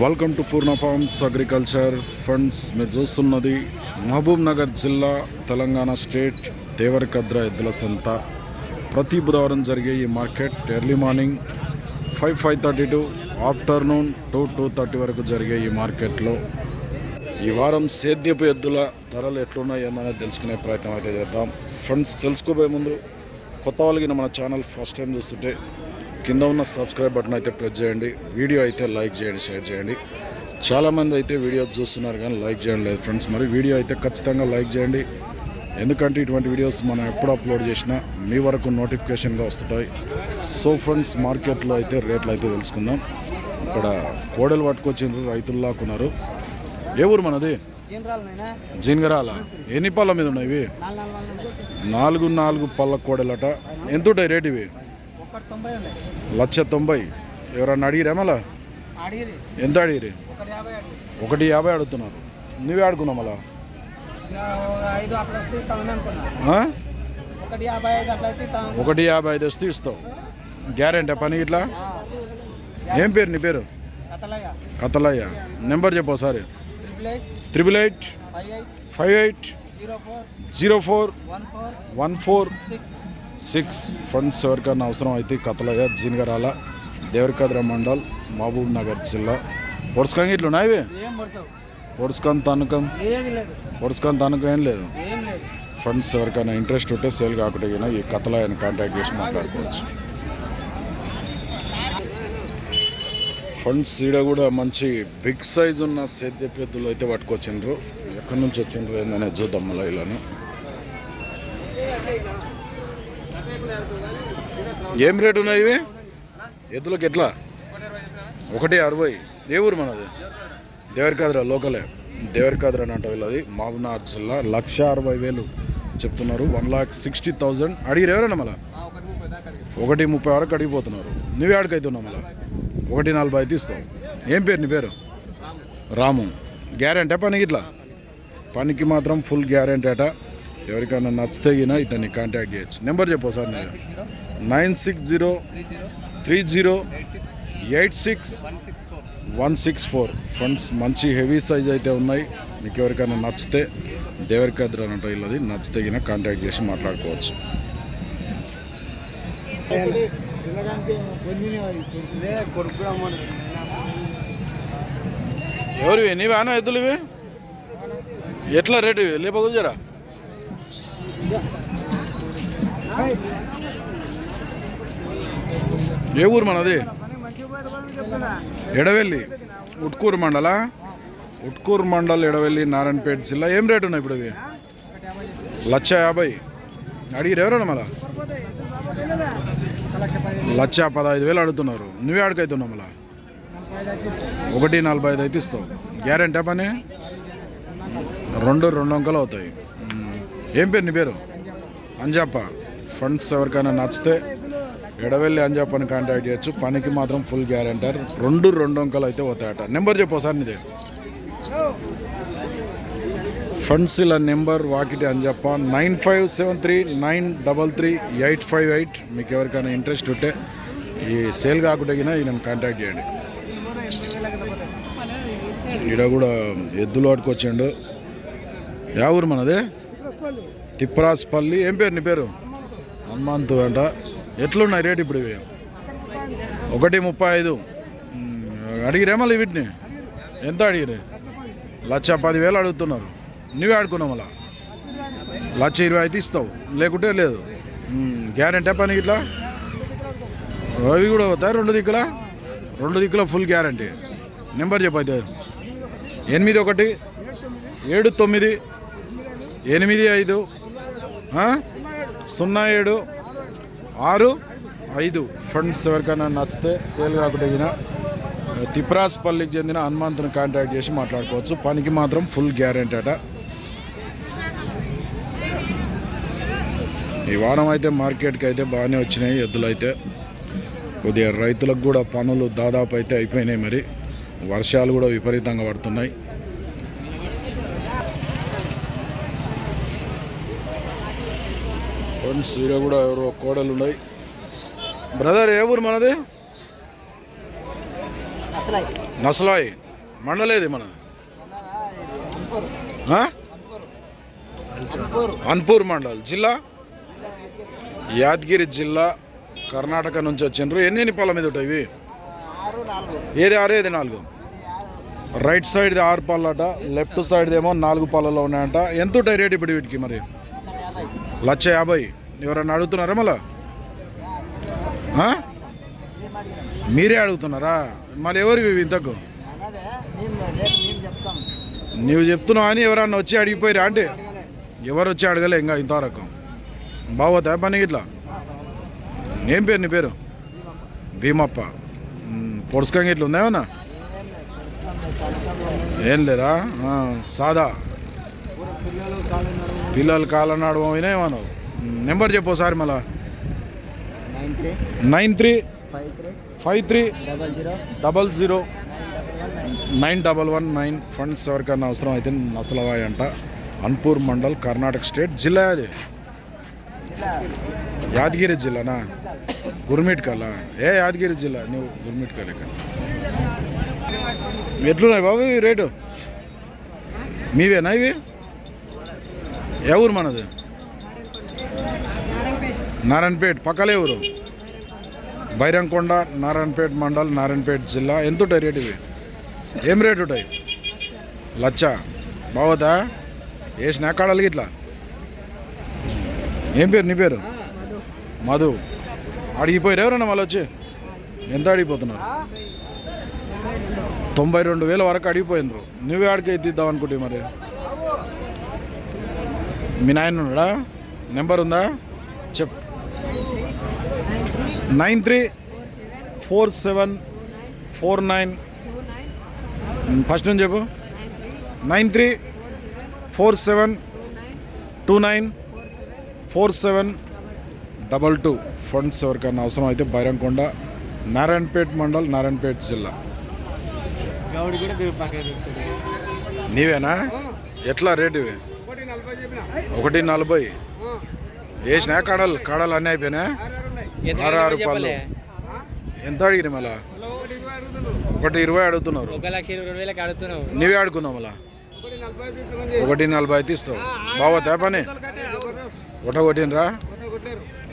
Welcome to Poorna farms agriculture funds మీరు చూస్తున్నది మహబూబ్ నగర్ జిల్లా తెలంగాణ స్టేట్ దేవరకద్ర ఎద్దుల సంత ప్రతి బుధవారం జరిగే ఈ market early morning five five thirty to afternoon two two thirty వరకు జరిగే ఈ మార్కెట్లో ఈ వారం సేద్యపు ఎద్దుల ధరలు ఎట్లున్నాయి అన్నది తెలుసుకునే ప్రయత్నం అయితే చేద్దాం. ఫ్రెండ్స్ తెలుసుకోబోయే ముందు కొత్త వాళ్ళకి మన ఛానల్ ఫస్ట్ టైం చూస్తుంటే కింద ఉన్న సబ్స్క్రైబ్ బటన్ అయితే ప్రెస్ చేయండి. వీడియో అయితే లైక్ చేయండి షేర్ చేయండి. చాలామంది అయితే వీడియో చూస్తున్నారు కానీ లైక్ చేయడం లేదు ఫ్రెండ్స్. మరి వీడియో అయితే ఖచ్చితంగా లైక్ చేయండి. ఎందుకంటే ఇటువంటి వీడియోస్ మనం ఎప్పుడు అప్లోడ్ చేసినా మీ వరకు నోటిఫికేషన్గా వస్తుంటాయి. సో ఫ్రెండ్స్ మార్కెట్లో అయితే రేట్లు అయితే తెలుసుకుందాం. ఇక్కడ కోడలు పట్టుకొచ్చిండ్రు రైతుల్లాకున్నారు ఏ ఊరు మనది? జీన్గరాల? ఎన్ని పళ్ళ మీద ఉన్నాయి ఇవి? నాలుగు నాలుగు పళ్ళ కోడలట. ఎంత ఉంటాయి రేట్ ఇవి? లక్ష తొంభై. ఎవరన్నా అడిగిరా మళ్ళా? ఎంత అడిగిరి? ఒకటి యాభై అడుగుతున్నారు. నువ్వే ఆడుకున్నావు మళ్ళా? ఒకటి యాభై ఐదు వస్తే ఇస్తావు. గ్యారెంటీ పని ఇట్లా? ఏం పేరు నీ పేరు? కథలయ్య. నెంబర్ చెప్పు ఒకసారి. Triple eight. Five eight. Zero four. One four. Six funds ఎవరికైనా అవసరం అయితే కథలయ్య జీనగరాల దేవరకద్ర మండల్ మహబూబ్ నగర్ జిల్లా. పొడుచుకొని ఇట్లా ఉన్నాయి పొడుచుకొని తనకం? పొడుచుకొని తనకం ఏం లేదు? ఫండ్స్ ఎవరికైనా ఇంట్రెస్ట్ ఉంటే సేల్ కాకుండా ఈ కథలయ్యని కాంటాక్ట్ చేసి మాట్లాడుకోవచ్చు. ఫండ్స్ ఈడ కూడా మంచి బిగ్ సైజ్ ఉన్న సేద్య పెద్దలు అయితే పట్టుకొచ్చిండ్రు. ఎక్కడి నుంచి వచ్చిండ్రు ఏందనేది చూద్దాం మళ్ళీ ఇలాను. ఏం రేటు ఉన్నాయి ఇవి? ఎద్దులకు ఎట్లా? ఒకటి అరవై. ఏ ఊరు మనది? దేవరికాద్ర లోకలే. దేవరికాద్ర అని అంట వీళ్ళది. మహబూబ్నగర్ జిల్లా లక్ష అరవై వేలు చెప్తున్నారు. One lakh sixty thousand. అడిగిరు ఎవరైనా మళ్ళా? ఒకటి ముప్పై వరకు అడిగిపోతున్నారు. నువ్వే ఆడికైతున్నావు మళ్ళా? ఒకటి నలభై అయితే ఇస్తావు. ఏం పేరు నీ పేరు? రాము. గ్యారెంటీ పనికి ఇట్లా? పనికి మాత్రం ఫుల్ గ్యారెంటీ అట. ఎవరికైనా నచ్చితే గిన ఇతన్ని కాంటాక్ట్ చేయొచ్చు. నెంబర్ చెప్పు సార్ నేను. Nine six zero three zero eight six one six four friends మంచి హెవీ సైజ్ అయితే ఉన్నాయి. మీకు ఎవరికైనా నచ్చితే దేవరికద్ర అని అంటే ఇల్లది నచ్చితే గిన కాంటాక్ట్ చేసి మాట్లాడుకోవచ్చు. ఎవరివి? నీవేనా ఎద్దులు ఇవి ఎట్లా రేటు ఇవి? లేపకు ఏ ఊరు మనది? ఎడవెల్లి. ఉట్కూరు మండల? ఉట్కూరు మండల్ ఎడవెల్లి నారాయణపేట జిల్లా. ఏం రేటు ఉన్నాయి ఇప్పుడు ఇవి? లక్ష యాభై. అడిగిరు ఎవరన్నా మళ్ళా? లక్ష పదహైదు వేలు అడుగుతున్నారు. నువ్వే అడుగుతున్నావు మళ్ళా? ఒకటి నలభై ఐదు అయితే ఇస్తావు. గ్యారెంటీ పని? రెండు రెండు అంకలు అవుతాయి. ఏం పేరు నీ పేరు? అంజాప్ప. ఫండ్స్ ఎవరికైనా నచ్చితే ఎడవెల్లి అంజాపని కాంటాక్ట్ చేయొచ్చు. పనికి మాత్రం ఫుల్ గ్యారంటీ రెండు రెండు అంకలు అయితే పోతాయట. నెంబర్ చెప్పు సార్ నీదే. ఫండ్స్ ఇలా number Vakiti Anjappa nine five seven three nine double three eight five eight మీకు ఎవరికైనా ఇంట్రెస్ట్ ఉంటే ఈ సేల్ కాకుండా గిన ఈయన కాంటాక్ట్ చేయండి. ఈడ కూడా ఎద్దులు పట్టుకొచ్చిండు యా ఊరు మనది? తిప్పరాజపల్లి ఏం పేరు నీ పేరు? హనుమంతు అంట. ఎట్లున్నాయి రేట్ ఇప్పుడు ఇవి? ఒకటి ముప్పై ఐదు. అడిగిరే మళ్ళీ వీటిని? ఎంత అడిగిరే? లక్ష పదివేలు అడుగుతున్నారు. నువ్వే ఆడుకున్నావు మళ్ళా? లక్ష ఇరవై అయితే ఇస్తావు. లేకుంటే లేదు. గ్యారెంటీ పని ఇట్లా అవి కూడా అవుతాయి రెండు దిక్కుల? రెండు దిక్కుల ఫుల్ గ్యారంటీ నెంబర్ చెప్పైతే ఎనిమిది ఒకటి ఏడు తొమ్మిది ఎనిమిది ఐదు సున్నా ఏడు ఆరు ఐదు. ఫ్రెండ్స్ ఎవరికైనా నచ్చితే సేల్ కాకుండా తిప్రాస్ తిప్రాస్పల్లికి చెందిన హనుమంతుని కాంటాక్ట్ చేసి మాట్లాడుకోవచ్చు. పనికి మాత్రం ఫుల్ గ్యారెంటీ అట. ఈ వారం అయితే మార్కెట్కి అయితే బాగానే వచ్చినాయి ఎద్దులు అయితే. కొద్దిగా రైతులకు కూడా పనులు దాదాపు అయితే అయిపోయినాయి మరి. వర్షాలు కూడా విపరీతంగా పడుతున్నాయి. ఫ్రెండ్స్ ఈడ కూడా ఎవరో కోడలు ఉన్నాయి. బ్రదర్ ఏ ఊరు మనది? నసలాయ్. మండలేది మన? అన్పూర్ మండల్. జిల్లా? యాదగిరి జిల్లా కర్ణాటక నుంచి వచ్చిండ్రు. ఎన్ని ఎన్ని పాల మీద ఉంటాయి ఇవి? ఏది ఆరు ఏది నాలుగు? రైట్ సైడ్ది ఆరు పాలట లెఫ్ట్ సైడ్ది ఏమో నాలుగు పాలలో ఉన్నాయంట. ఎంత ఉంటాయి రేట్ ఇప్పుడు వీటికి మరి? లక్ష యాభై. ఎవరన్నా అడుగుతున్నారా మళ్ళా? మీరే అడుగుతున్నారా? మళ్ళీ ఎవరు ఇవి ఇంతకు? నీవు చెప్తున్నావు అని ఎవరన్నా వచ్చి అడిగిపోయిరా అంటే? ఎవరు వచ్చి అడగలే ఇంకా ఇంతవరకు. బాగోతా పని ఇట్లా ఏం పేరు నీ పేరు? భీమప్ప. పొడుచుకంగా ఇట్లా ఉందేమన్నా ఏం లేదా సాదా? పిల్లలు కాలనాడు పోయినా ఏమన్నావు? నెంబర్ చెప్పు ఒకసారి మళ్ళా. Nine three. Five three. Five three. Double zero. Nine double one nine. Funds ఎవరికైనా అవసరం అయితే నసలవాయి అంట అన్పూర్ మండల్ కర్ణాటక స్టేట్ జిల్లా అది. యాదగిరి జిల్లానా? గుర్మిట్కల్లా? ఏ యాదగిరి జిల్లా? నువ్వు గుర్మిట్కల్ ఇక్కడ. ఎట్లున్నాయి బాబు రేటు? మీవేనా ఇవి? ఏ ఊరు మనది? నారాయణపేట్. పక్కలే ఊరు. బైరంకొండ నారాయణపేట్ మండల్ నారాయణపేట్ జిల్లా. ఎంత ఉంటాయి రేటు ఇవి? ఏం రేటు ఉంటాయి? లచ్చ. బావదా? వేసిన కాడలకి ఇట్లా ఏం పేరు నీ పేరు? మధు. అడిగిపోయారు ఎవరన్నా మళ్ళీ వచ్చి? ఎంత అడిగిపోతున్నారు తొంభై రెండు వేల వరకు అడిగిపోయినరు నువ్వే ఆడికి ఎత్తిద్దాం అనుకుంటే మరి. మీ నాయన ఉన్నాడా? నెంబర్ ఉందా? చెప్. Nine three four seven four nine. First నుంచి చెప్పు. Nine three four seven two nine four seven double two. Funds ఎవరికైనా అవసరం అయితే బైరంకొండ నారాయణపేట్ మండల్ నారాయణపేట్ జిల్లా. నీవేనా? ఎట్లా రేటు ఇవి? ఒకటి నలభై. వేసినా కాడలు కాడలు అన్నీ అయిపోయినా? ఆరు ఆరు పళ్ళు. ఎంత అడిగిన మళ్ళా? ఒకటి ఇరవై అడుగుతున్నారు. వేలకు అడుగుతున్నావు. మళ్ళా? ఒకటి నలభై అయితే ఇస్తావు బాగోతా పని. ఒట కొట్టినరా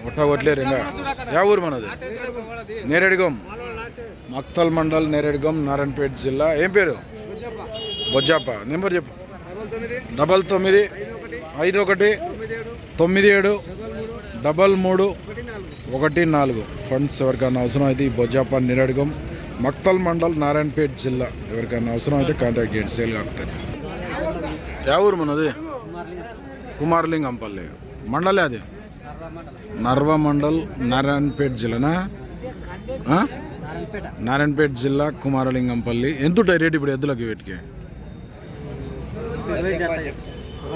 ఒట్ట కొట్టలేరు ఇంకా యా ఊరు మనది? నేరేడుగం. మక్తల్ మండల్ నేరేడుగం నారాయణపేట జిల్లా. ఏం పేరు? బొజ్జాప నెంబర్ చెప్పు. డబల్ తొమ్మిది. ఐదు ఒకటి తొమ్మిది ఏడు డబల్ మూడు ఒకటి నాలుగు. ఫండ్స్ ఎవరికైనా అవసరం అయితే ఈ బొజ్జాప నిరడుగం మక్తల్ మండల్ నారాయణపేట జిల్లా. ఎవరికైనా అవసరం అయితే కాంటాక్ట్ చేయండి సేల్ కాకుండా యా ఊరు మనది? కుమారలింగంపల్లి. మండలే అది? నర్వ మండల్ నారాయణపేట జిల్లానా? నారాయణపేట్ నారాయణపేట జిల్లా కుమారలింగంపల్లి. ఎంత ఉంటాయి రేటు ఇప్పుడు ఎద్దులకి వీటికి?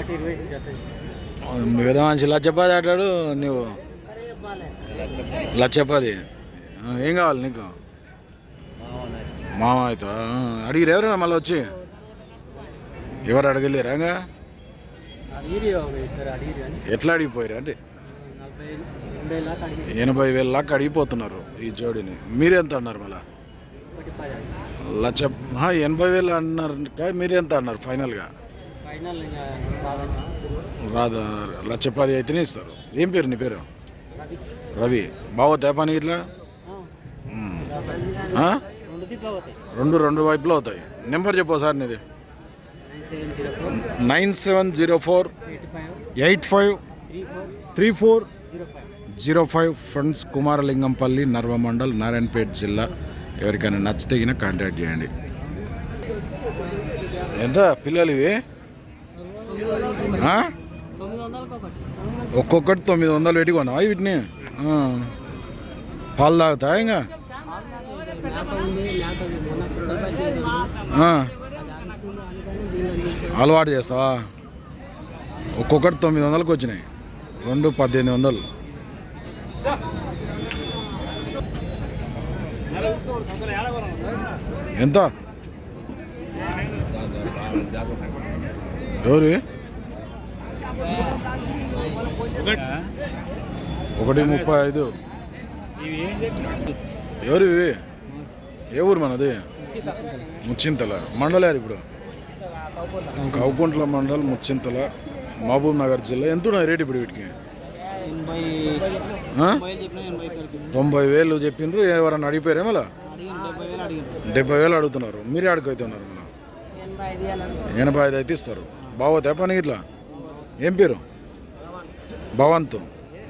ఒకటి ఇరవై మీ విధమంచి లచ్చపది అంటాడు నువ్వు లచ్చపది ఏం కావాలి నీకు? మామ అయితే అడిగిరు ఎవరైనా మళ్ళీ వచ్చి? ఎవరు అడగలేరా ఎట్లా అడిగిపోయారు అంటే? ఎనభై వేల లాక్ అడిగిపోతున్నారు ఈ జోడిని. మీరెంత అన్నారు మళ్ళా? లచ్చ ఎనభై వేలు అన్నారు మీరెంత అన్నారు ఫైనల్గా? రాదు లచ్చ పది అయితేనే ఇస్తారు. ఏం పేరు నీ పేరు? రవి. బాగోతాయి పని ఇట్లా? రెండు రెండు వైపులో అవుతాయి. నెంబర్ చెప్పు సార్ నీది. Nine seven zero four. Eight five. Three four. Zero five. Friends Kumaralingampalli Narva mandal Narayanpet జిల్లా. ఎవరికైనా నచ్చితేగిన కాంటాక్ట్ చేయండి. ఎంత పిల్లలు ఇవి ఆ? తొమ్మిది వందలకు ఒకటి ఒక్కొక్కటి తొమ్మిది వందలు పెట్టి కొన్నావా వీటిని. పాలు తాగుతా ఇంకా? అలవాటు చేస్తావా? ఒక్కొక్కటి తొమ్మిది వందలకు వచ్చినాయి. రెండు పద్దెనిమిది వందలు. ఎంత? ఎవరు? ఒకటి ముప్పై ఐదు. ఎవరు ఇవి? ఏ ఊరు మనది? ముచ్చింతల. మండలారు ఇప్పుడు. కౌకుంట్ల మండల్ ముచ్చింతల మహబూబ్ నగర్ జిల్లా. ఎంత ఉన్నాయి రేట్ ఇప్పుడు వీటికి? తొంభై వేలు చెప్పిండ్రు. ఎవరన్నా అడిగిపోయారు ఏమలా డెబ్బై వేలు అడుగుతున్నారు. మీరే అడుగుతున్నారు ఎనభై ఐదు అయితే ఇస్తారు. బావోతే పని ఇట్లా. ఏం పేరు? భవంత్.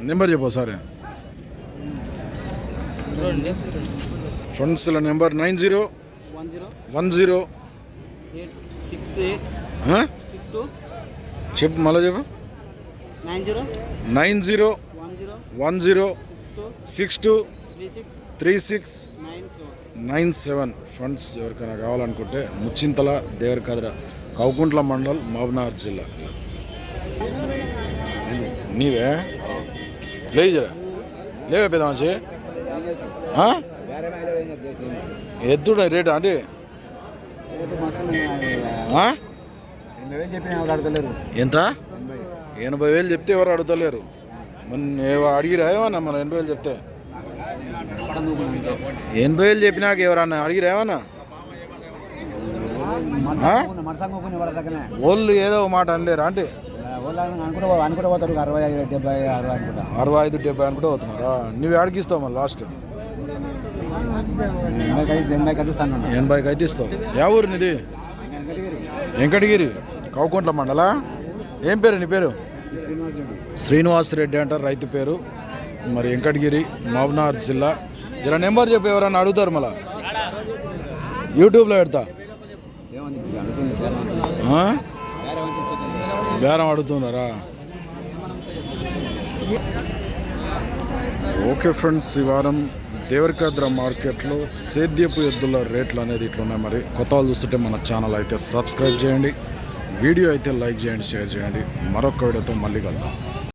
నెంబర్ చెప్పు సరే ఫ్రెండ్స్ల number nine zero one zero చెప్పు మళ్ళీ చెప్పు. Nine zero one zero six two three six seven. Nine seven. Funds ఎవరికైనా కావాలనుకుంటే ముచ్చింతల దేవరకద్ర కౌకుంట్ల మండల్ మహబూబ్నగర్ జిల్లా. నీవే? లేదు లేవే పెద్ద మంచి ఎద్దుడు రేట్ అంటే? ఎంత? ఎనభై వేలు చెప్తే ఎవరు అడుగుతలేరు? మన ఏవో అడిగిరా ఏమన్నా? మన ఎనభై వేలు చెప్తే. ఎనభై వేలు చెప్పినాక ఎవరన్నా అడిగిరా ఏమన్నా? వాళ్ళు ఏదో ఒక మాట అనలేరా? అంటే అరవై ఐదు డెబ్బై అనుకుంటా. పోతున్నారా? నువ్వు అడిగిస్తావు మళ్ళీ లాస్ట్? ఎనభైకి అయితే ఇస్తావు. యా ఊరు నీది? వెంకటగిరి. కౌకుంట్ల మండల? ఏం పేరు నీ పేరు? శ్రీనివాస్ రెడ్డి అంటారు రైతు పేరు. మరి వెంకటగిరి మహబూబ్నగర్ జిల్లా. జర నెంబర్ చెప్పి ఎవరన్నా అడుగుతారు మళ్ళా? యూట్యూబ్లో పెడతా? బేరం అడుగుతున్నారా ఓకే ఫ్రెండ్స్ ఈ వారం దేవరకద్ర మార్కెట్లో సేద్యపు ఎద్దుల రేట్లు అనేది ఇట్లున్నాయి. మరి కొత్త వాళ్ళు చూస్తుంటే మన ఛానల్ అయితే సబ్స్క్రైబ్ చేయండి వీడియో అయితే లైక్ చేయండి షేర్ చేయండి. మరొక వీడియోతో మళ్ళీ కలుద్దాం.